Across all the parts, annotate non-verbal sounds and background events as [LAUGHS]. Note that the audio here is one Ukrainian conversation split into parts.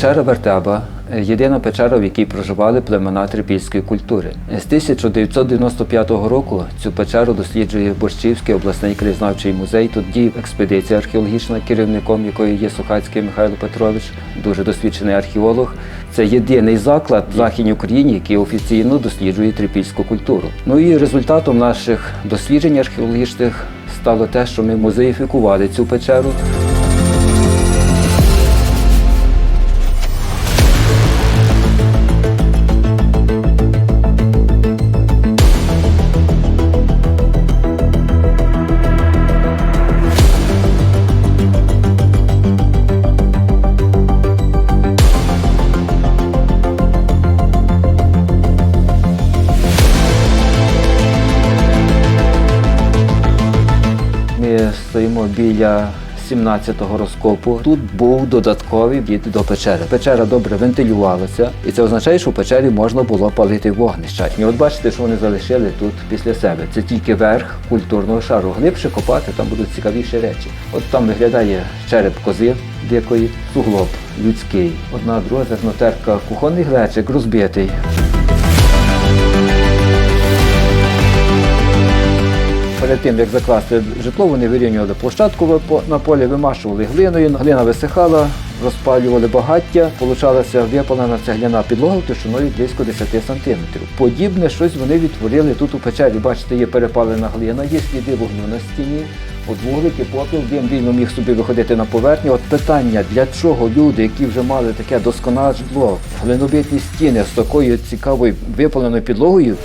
Печера Вертеба єдина печера, в якій проживали племена трипільської культури. З 1995 року цю печеру досліджує Борщівський обласний краєзнавчий музей. Тут діє експедиція археологічна, керівником якої є Сухацький Михайло Петрович, дуже досвідчений археолог. Це єдиний заклад в Західній Україні, який офіційно досліджує трипільську культуру. Ну і результатом наших досліджень археологічних стало те, що ми музеїфікували цю печеру. Біля 17-го розкопу. Тут був додатковий вхід до печери. Печера добре вентилювалася, і це означає, що в печері можна було палити вогнища. І от бачите, що вони залишили тут після себе. Це тільки верх культурного шару. Глибше копати, там будуть цікавіші речі. От там виглядає череп кози дикої, суглоб людський. Одна друга зернотерка, кухонний глечик розбитий. Перед тим, як закласти житло, вони вирівнювали площадку на полі, вимашували глиною, глина висихала, розпалювали багаття, получалася випалена цегляна підлога товщиною близько 10 сантиметрів. Подібне щось вони відтворили тут у печері. Бачите, є перепалена глина, є сліди вогню на стіні. От вуглики, попіл, дим вільно міг собі виходити на поверхню. От питання, для чого люди, які вже мали таке досконале житло, глинобитні стіни з такою цікавою випаленою підлогою,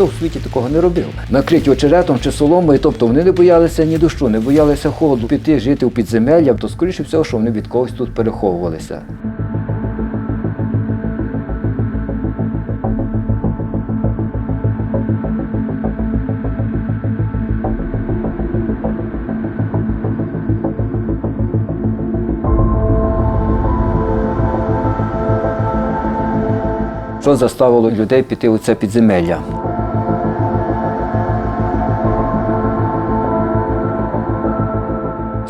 Ніхто в світі такого не робив. Накриті очеретом чи соломою, тобто вони не боялися ні дощу, не боялися холоду, піти жити у підземелля, то скоріше всього, що вони від когось тут переховувалися. Що заставило людей піти у це підземелля?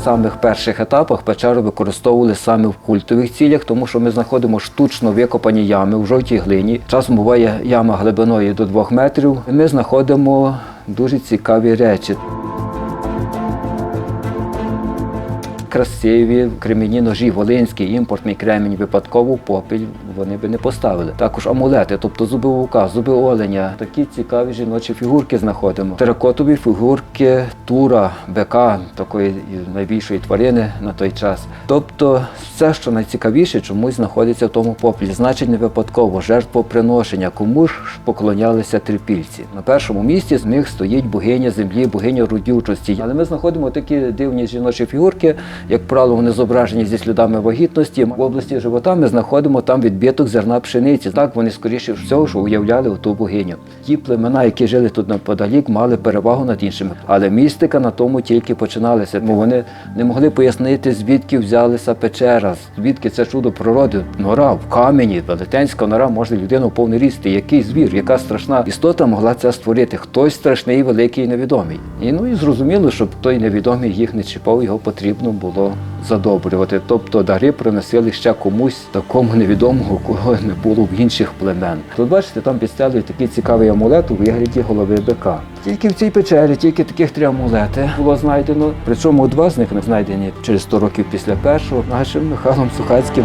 Самих перших етапах печеру використовували саме в культових цілях, тому що ми знаходимо штучно викопані ями в жовтій глині. Часом буває яма глибиною до двох метрів. Ми знаходимо дуже цікаві речі. Красиві кремінні ножі, волинський імпортний кремінь, випадково попіль вони би не поставили. Також амулети, тобто зуби вовка, зуби оленя. Такі цікаві жіночі фігурки знаходимо. Теракотові фігурки тура, бика, такої найбільшої тварини на той час. Тобто, все, що найцікавіше, чомусь знаходиться в тому попелі. Значить, не випадково жертвоприношення, кому ж поклонялися трипільці. На першому місці з них стоїть богиня землі, богиня родючості. Але ми знаходимо такі дивні жіночі фігурки. Як правило, вони зображені зі слідами вагітності. В області живота ми знаходимо там відбиток зерна пшениці. Так вони скоріше всього, що уявляли ту богиню. Ті племена, які жили тут неподалік, мали перевагу над іншими. Але містика на тому тільки починалася. Бо вони не могли пояснити, звідки взялася печера, звідки це чудо природи. Нора в камені, велетенська нора може людину повний ріст. Який звір, яка страшна істота могла це створити? Хтось страшний, великий невідомий. І ну і зрозуміло, щоб той невідомий їх не чіпав, його потрібно було задобрювати. Тобто дари приносили ще комусь такому невідомому, кого не було в інших племен. Тут бачите, там підстелюють такий цікавий амулет у вигляді голови бика. Тільки в цій печері, тільки таких три амулети було знайдено. Причому два з них не знайдені через 100 років після першого нашим Михайлом Сухацьким.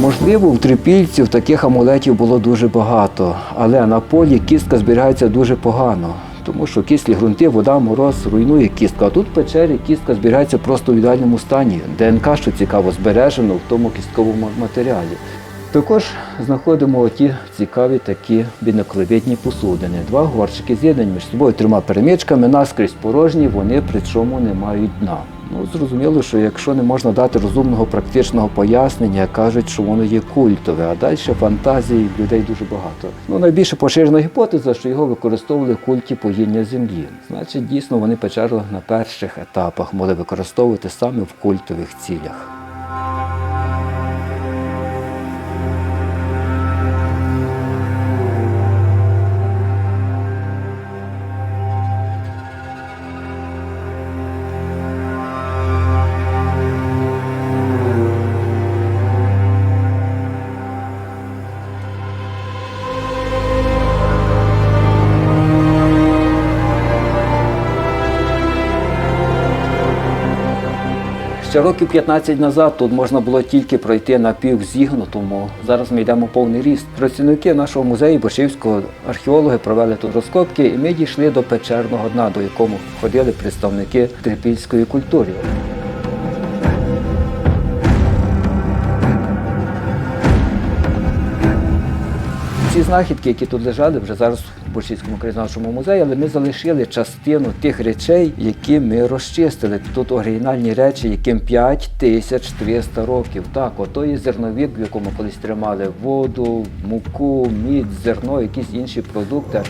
Можливо, в трипільців таких амулетів було дуже багато, але на полі кістка зберігається дуже погано. Тому що кислі ґрунти, вода, мороз руйнує кістку. А тут в печері кістка зберігається просто в ідеальному стані. ДНК, що цікаво, збережено в тому кістковому матеріалі. Також знаходимо ті цікаві такі біноклевидні посудини. Два горщики з'єднані між собою трьома перемичками, наскрізь порожні, вони при чому не мають дна. Ну, зрозуміло, що якщо не можна дати розумного практичного пояснення, кажуть, що воно є культове, а далі фантазії людей дуже багато. Ну, найбільше поширена гіпотеза, що його використовували в культі поїння землі. Значить, дійсно вони печеру на перших етапах могли використовувати саме в культових цілях. Ще років 15 назад тут можна було тільки пройти на півзігнутому. Зараз ми йдемо повний ріст. Працівники нашого музею Бошівського археологи провели тут розкопки, і ми дійшли до печерного дна, до якому ходили представники трипільської культури. Знахідки, які тут лежали, вже зараз в Борщівському краєзнавчому музеї, але ми залишили частину тих речей, які ми розчистили. Тут оригінальні речі, яким 5300 років. Так, ото є зерновік, в якому колись тримали воду, муку, мідь, зерно, якісь інші продукти.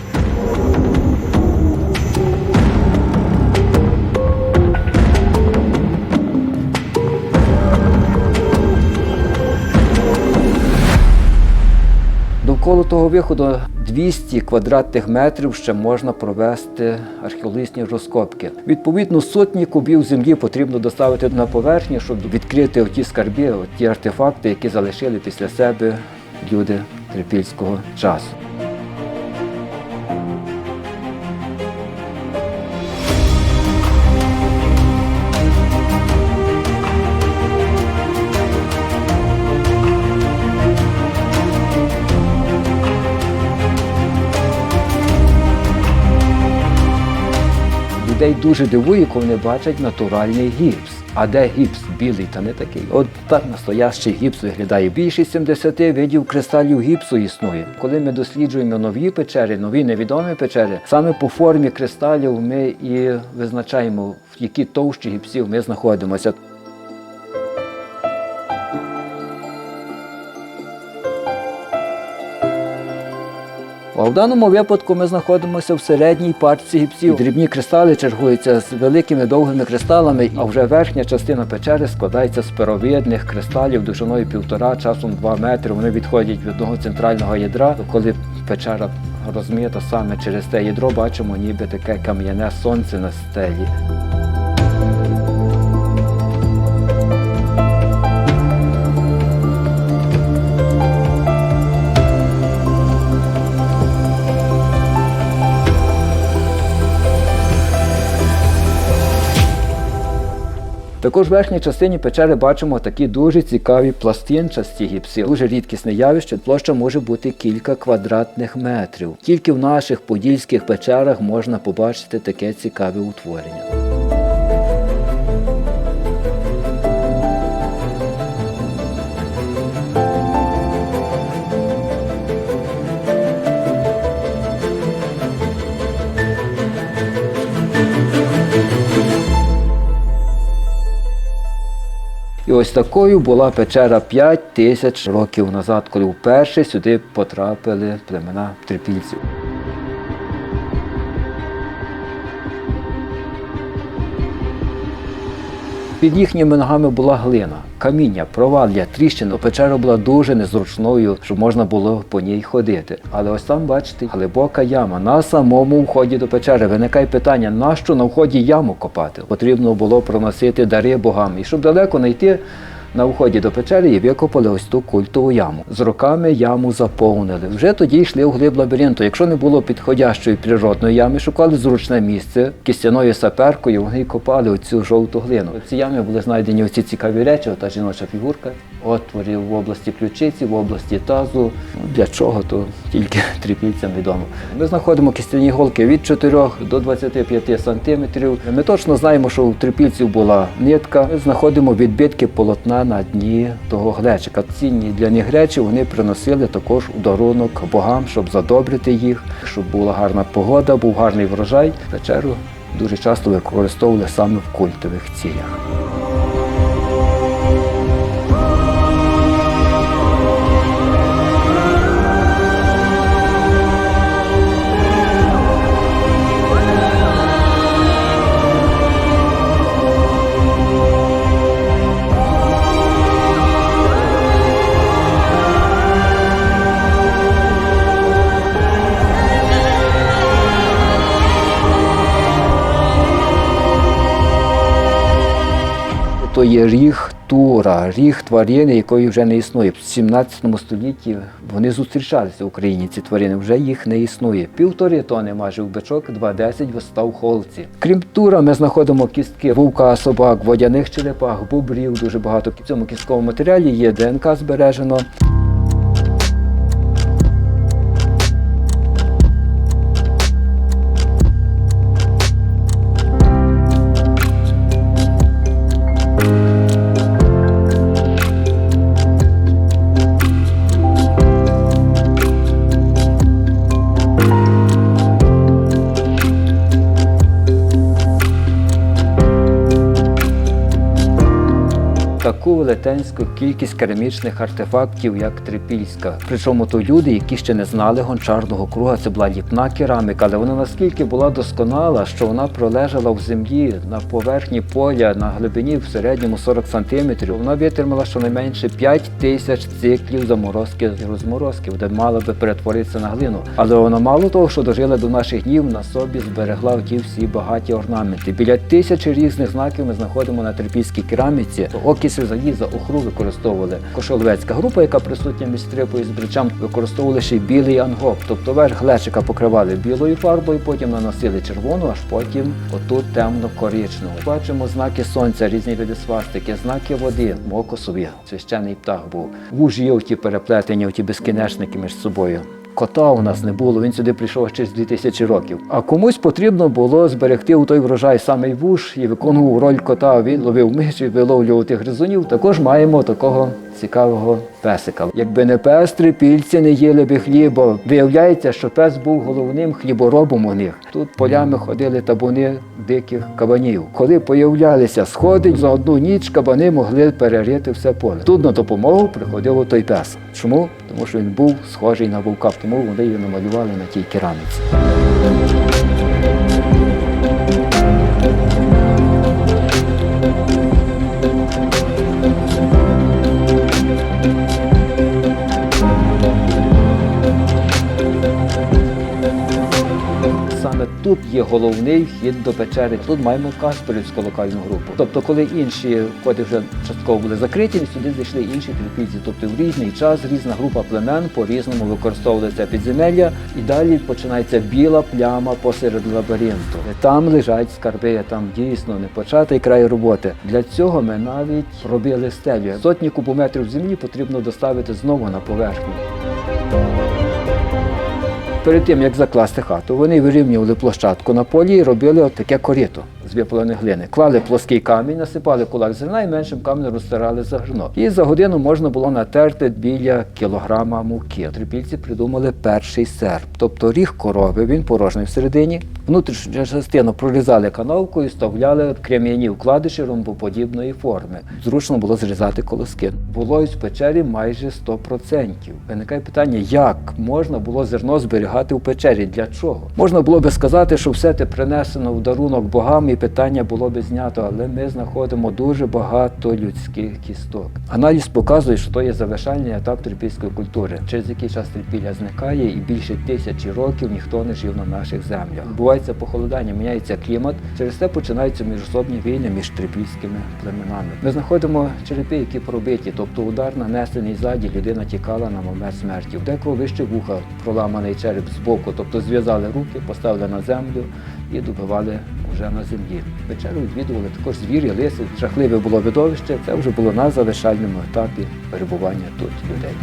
Довкола того виходу 200 квадратних метрів ще можна провести археологічні розкопки. Відповідно, сотні кубів землі потрібно доставити на поверхню, щоб відкрити ті скарби, ті артефакти, які залишили після себе люди трипільського часу. Людей дуже дивує, коли вони бачать натуральний гіпс. А де гіпс? Білий та не такий. От так настоящий гіпс виглядає. Більшість 70 видів кристалів гіпсу існує. Коли ми досліджуємо нові печери, нові невідомі печери, саме по формі кристалів ми і визначаємо, в які товщі гіпсів ми знаходимося. В даному випадку ми знаходимося в середній пачці гіпсів. Дрібні кристали чергуються з великими довгими кристалами, а вже верхня частина печери складається з перовидних кристалів довжиною півтора, часом два метри. Вони відходять від одного центрального ядра. Коли печера розмита саме через те ядро, бачимо ніби таке кам'яне сонце на стелі. Також в верхній частині печери бачимо такі дуже цікаві пластинчасті гіпси. Дуже рідкісне явище. Площа може бути кілька квадратних метрів. Тільки в наших подільських печерах можна побачити таке цікаве утворення. Ось такою була печера 5 тисяч років назад, коли вперше сюди потрапили племена трипільців. Під їхніми ногами була глина, каміння, провалля, тріщина. Печера була дуже незручною, щоб можна було по ній ходити. Але ось там, бачите, глибока яма. На самому вході до печери виникає питання, нащо на вході яму копати? Потрібно було проносити дари богам. І щоб далеко не йти, на вході до печери і викопали ось ту культову яму. З роками яму заповнили. Вже тоді йшли у глиб лабіринту. Якщо не було підходящої природної ями, шукали зручне місце кістяною саперкою, вони копали оцю жовту глину. В цій ямі були знайдені оці цікаві речі, ота жіноча фігурка, отворів в області ключиці, в області тазу. Для чого, то тільки [LAUGHS] трипільцям відомо. Ми знаходимо кістяні голки від 4 до 25 сантиметрів. Ми точно знаємо, що у трипільців була нитка. Ми знаходимо відбитки полотна на дні того глечика. Цінні для них речі вони приносили також у дарунок богам, щоб задобрити їх, щоб була гарна погода, був гарний врожай. Печеру дуже часто використовували саме в культових цілях. Є ріг тура, ріг тварини, якої вже не існує. В 17 столітті вони зустрічалися в Україні. Ці тварини вже їх не існує. Півтори тони майже в бичок, 2,10 вистав холці. Крім тура, ми знаходимо кістки вовка, собак, водяних черепах, бобрів. Дуже багато в цьому кістковому матеріалі є ДНК збережено. Велетенську кількість керамічних артефактів, як Трипільська. Причому то люди, які ще не знали гончарного круга, це була ліпна кераміка, але вона наскільки була досконала, що вона пролежала в землі на поверхні поля на глибині в середньому 40 сантиметрів. Вона витримала щонайменше 5 тисяч циклів заморозки і розморозки, де мала би перетворитися на глину. Але вона мало того, що дожила до наших днів, на собі зберегла ті всі багаті орнаменти. Біля тисячі різних знаків ми знаходимо на трипільській кераміці. Окіси заліза, охру використовували. Кошоловецька група, яка присутня між стрипою з бричам, використовували ще й білий ангоп. Тобто верх глечика покривали білою фарбою, потім наносили червону, аж потім отут темно-коричневу. Бачимо знаки сонця, різні види свастики, знаки води, мокосові, священий птах був. Вужі оті переплетені, оті безкінечники між собою. Кота у нас не було, він сюди прийшов ще з 2000 років. А комусь потрібно було зберегти у той врожай самий вуш і виконував роль кота. Він ловив миші, виловлював тих гризунів. Також маємо такого цікавого песика. Якби не пес, трипільці не їли би хліба. Виявляється, що пес був головним хліборобом у них. Тут полями ходили табуни диких кабанів. Коли появлялися сходи, за одну ніч кабани могли перерити все поле. Тут на допомогу приходив той пес. Чому? Тому що він був схожий на вовка, тому вони його намалювали на тій кераміці. Тут є головний вхід до печери. Тут маємо Каспорівську локальну групу. Тобто, коли інші входи вже частково були закриті, сюди зайшли інші трипільці. Тобто в різний час різна група племен по-різному використовували це підземелля. І далі починається біла пляма посеред лабіринту. Там лежать скарби, там дійсно не початий край роботи. Для цього ми навіть робили стелю. Сотні кубометрів землі потрібно доставити знову на поверхню. Перед тим, як закласти хату, вони вирівнювали площадку на полі і робили таке корито з випаленої глини. Клали плоский камінь, насипали кулак зерна і меншим каменем розтирали зерно. І за годину можна було натерти біля кілограма муки. Трипільці придумали перший серп, тобто ріг корови, він порожній всередині. Внутрішню частину прорізали канавкою, вставляли крем'яні вкладиші ромбоподібної форми. Зручно було зрізати колоски. Вологість в печері майже 100%. Виникає питання, як можна було зерно зберігати в печері? Для чого? Можна було би сказати, що все те принесено в дарунок богам, і питання було би знято, але ми знаходимо дуже багато людських кісток. Аналіз показує, що то є завершальний етап трипільської культури, через який час трипілля зникає, і більше тисячі років ніхто не жив на наших землях. Відбувається похолодання, міняється клімат. Через це починаються міжособні війни між трипільськими племенами. Ми знаходимо черепи, які пробиті, тобто удар нанесений ззаді, людина тікала на момент смерті. Декого вище вуха проламаний череп з боку, тобто зв'язали руки, поставили на землю і добивали вже на землі. Печеру відвідували також звірі, лиси. Жахливе було видовище. Це вже було на завершальному етапі перебування тут людей.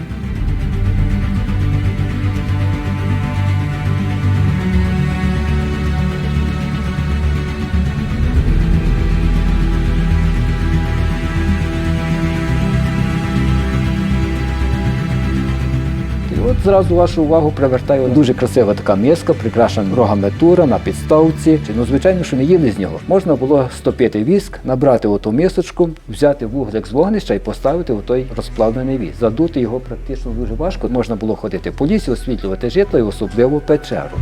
Зразу вашу увагу привертає дуже красива така миска, прикрашена рогами тура на підставці. Ну, звичайно, що не їли з нього. Можна було стопити віск, набрати оту мисочку, взяти вуглик з вогнища і поставити у той розплавлений віск. Задути його практично дуже важко. Можна було ходити по лісі, освітлювати житло і особливо печеру.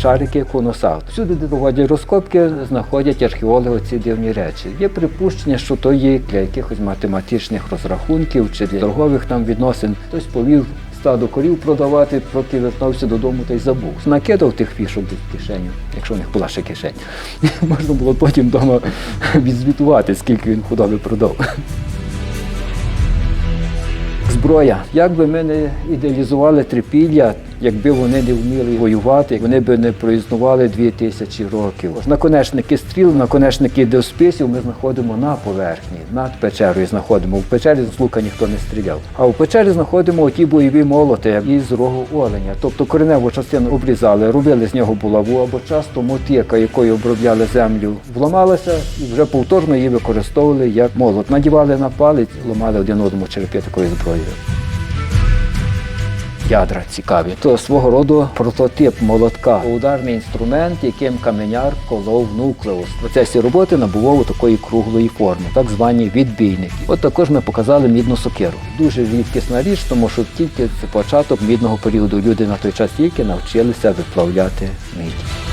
Шарики конусав. Всюди, де проводять розкопки, знаходять археологи ці дивні речі. Є припущення, що то є для якихось математичних розрахунків чи для торгових там відносин. Хтось повів стадо корів продавати, поки вертався додому та й забув. Накидав тих фішок в кишеню, якщо в них була ще кишень. [LAUGHS] Можна було потім вдома відзвітувати, скільки він худоби продав. Зброя. Як би ми не ідеалізували трипілля, якби вони не вміли воювати, вони б не проіснували дві тисячі років. Наконечники стріл, наконечники досписів ми знаходимо на поверхні, над печерою знаходимо. В печері з лука ніхто не стріляв. А в печері знаходимо оті бойові молоти із рогу оленя. Тобто кореневу частину обрізали, робили з нього булаву або часто мотика, якою обробляли землю, вламалася і вже повторно її використовували як молот. Надівали на палець, ламали один одному черепи такою зброєю. Ядра цікаві. То свого роду прототип молотка, ударний інструмент, яким каменяр колов нуклеус. В процесі роботи набував такої круглої форми, так звані відбійники. От також ми показали мідну сокиру. Дуже рідкісна річ, тому що тільки це початок мідного періоду. Люди на той час тільки навчилися виплавляти мідь.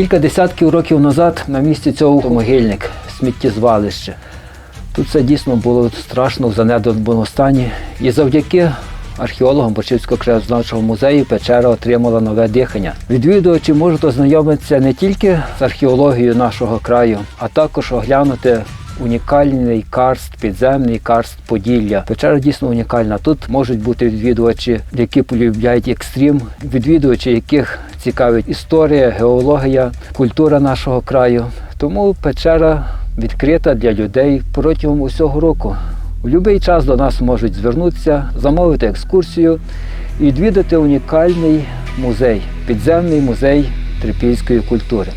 Кілька десятків років назад на місці цього могильник, сміттєзвалище. Тут це дійсно було страшно в занедбаному стані. І завдяки археологам Бочівського краєзнавчого музею печера отримала нове дихання. Відвідувачі можуть ознайомитися не тільки з археологією нашого краю, а також оглянути унікальний карст, підземний карст Поділля. Печера дійсно унікальна. Тут можуть бути відвідувачі, які полюбляють екстрім, відвідувачі, яких цікавить історія, геологія, культура нашого краю. Тому печера відкрита для людей протягом усього року. У будь-який час до нас можуть звернутися, замовити екскурсію і відвідати унікальний музей, підземний музей трипільської культури.